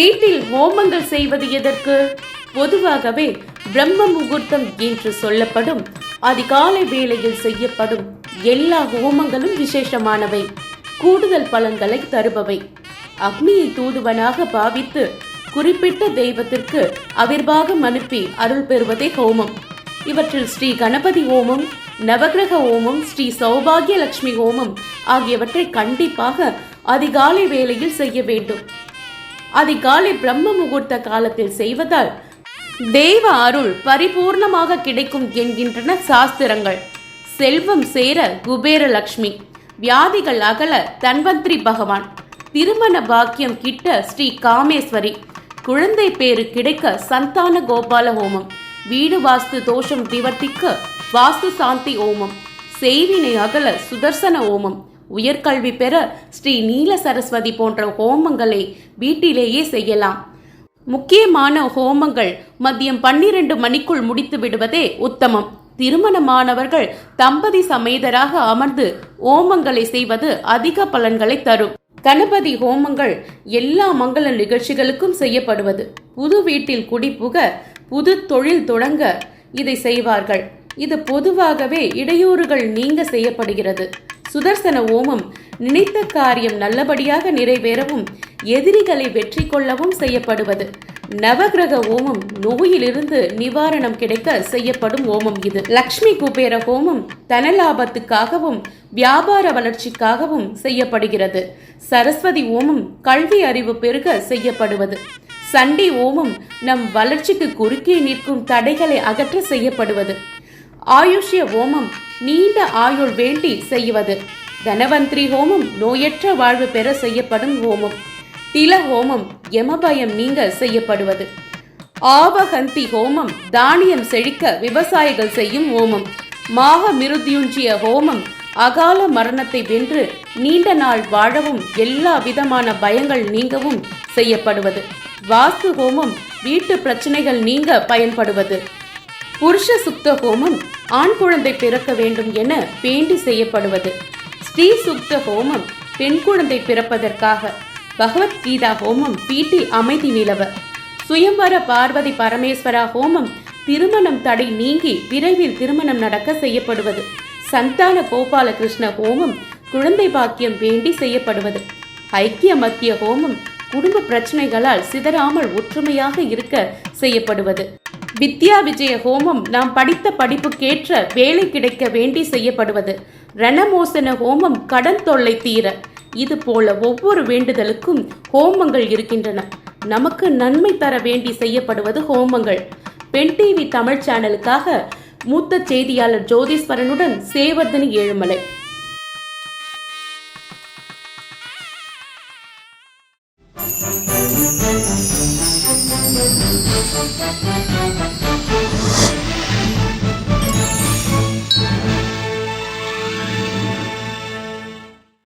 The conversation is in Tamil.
வீட்டில் ஹோமங்கள் செய்வது எதற்கு? பொதுவாகவே பிரம்ம முகூர்த்தம் என்று சொல்லப்படும் அதிகாலை வேளையில் செய்யப்படும் எல்லா ஹோமங்களும் விசேஷமானவை. கூடுதல் பலன்களை தருபவை. அக்னியை தூதுவனாக பாவித்து குறிப்பிட்ட தெய்வத்திற்கு அவிர்வாகம் அனுப்பி அருள் பெறுவதே ஹோமம். இவற்றில் ஸ்ரீ கணபதி ஹோமம் நவகிரக ஹோமம் ஸ்ரீ சௌபாகிய லட்சுமி ஹோமம் ஆகியவற்றை கண்டிப்பாக அதிகாலை வேளையில் செய்ய வேண்டும். அதிகாலை பிரம்ம முகூர்த்த காலத்தில் செய்வதால் தெய்வ அருள் பரிபூர்ணமாக கிடைக்கும் என்கின்றன சாஸ்திரங்கள். செல்வம் சேர குபேர லக்ஷ்மி வியாதிகள் அகல தன்வந்திரி பகவான். திருமண பாக்கியம் கிட்ட ஸ்ரீ காமேஸ்வரி. குழந்தை பேரு கிடைக்க சந்தான கோபால ஹோமம். வீடு வாஸ்து தோஷம் நிவர்த்திக்க வாஸ்து சாந்தி ஓமம் செய்வினை அகல சுதர்சன ஓமம் உயர்கல்வி பெற ஸ்ரீ நீல சரஸ்வதி போன்ற ஹோமங்களை வீட்டிலேயே செய்யலாம். முக்கியமான ஹோமங்கள் மதியம் பன்னிரண்டு மணிக்குள் முடித்து விடுவதே உத்தமம். திருமணமானவர்கள் தம்பதி சமேதராக அமர்ந்து ஹோமங்களை செய்வது அதிக பலன்களை தரும். கணபதி ஹோமங்கள் எல்லா மங்கள நிகழ்ச்சிகளுக்கும் செய்யப்படுவது. புது வீட்டில் குடிபுக புது தொழில் தொடங்க இதை செய்வார்கள். இது பொதுவாகவே இடையூறுகள் நீங்க செய்யப்படுகிறது. சுதர்சன ஓமம் நினைத்த காரியம் நல்லபடியாக நிறைவேறவும் எதிரிகளை வெற்றி கொள்ளவும் செய்யப்படுவது. நவகிரக ஓமம் நோயிலிருந்து நிவாரணம் கிடைக்க செய்யப்படும் ஓமம் இது. லக்ஷ்மி குபேர ஹோமம் தனலாபத்துக்காகவும் வியாபார வளர்ச்சிக்காகவும் செய்யப்படுகிறது. சரஸ்வதி ஓமம் கல்வி அறிவு பெருக செய்யப்படுவது. சண்டி ஓமம் நம் வளர்ச்சிக்கு குறுக்கே நிற்கும் தடைகளை அகற்ற செய்யப்படுவது. ஆயுஷ்ய ஹோமம் நீண்ட ஆயுள் வேண்டி செய்வது. தனவந்திரி ஹோமம் நோயற்ற வாழ்வு பெற செய்யப்படும் ஹோமம். தில ஹோமம் யமபயம் நீங்க செய்யப்படுவது. ஆவகந்தி ஹோமம் தானியம் செழிக்க விவசாயிகள் செய்யும் ஹோமம். மாக மிருத்யுஞ்சிய ஹோமம் அகால மரணத்தை வென்று நீண்ட நாள் வாழவும் எல்லா விதமான பயங்கள் நீங்கவும் செய்யப்படுவது. வாஸ்து ஹோமம் வீட்டு பிரச்சனைகள் நீங்க பயன்படுவது. புருஷ சுத்த ஹோமம் ஆண் குழந்தை பிறக்க வேண்டும் என வேண்டி செய்யப்படுவது. ஸ்ரீ சுத்த ஹோமம் பெண் குழந்தை பிறப்பதற்காக. பகவத்கீதா ஹோமம் வீட்டில் அமைதி நிலவ. சுயம்பர பார்வதி பரமேஸ்வரா ஹோமம் திருமணம் தடை நீங்கி விரைவில் திருமணம் நடக்க செய்யப்படுவது. சந்தான கோபாலகிருஷ்ண ஹோமம் குழந்தை பாக்கியம் வேண்டி செய்யப்படுவது. ஐக்கிய மத்திய ஹோமம் குடும்ப பிரச்சனைகளால் சிதறாமல் ஒற்றுமையாக இருக்க செய்யப்படுவது. வித்யா விஜய ஹோமம் நாம் படித்த படிப்புக்கேற்ற வேலை கிடைக்க வேண்டி செய்யப்படுவது. ரணமோசன ஹோமம் கடன் தொல்லை தீர. இது போல ஒவ்வொரு வேண்டுதலுக்கும் ஹோமங்கள் இருக்கின்றன. நமக்கு நன்மை தர வேண்டி செய்யப்படுவது ஹோமங்கள். பெண் டிவி தமிழ் சேனலுக்காக மூத்த செய்தியாளர் ஜோதீஸ்வரனுடன் சேவர்தனி ஏழுமலை.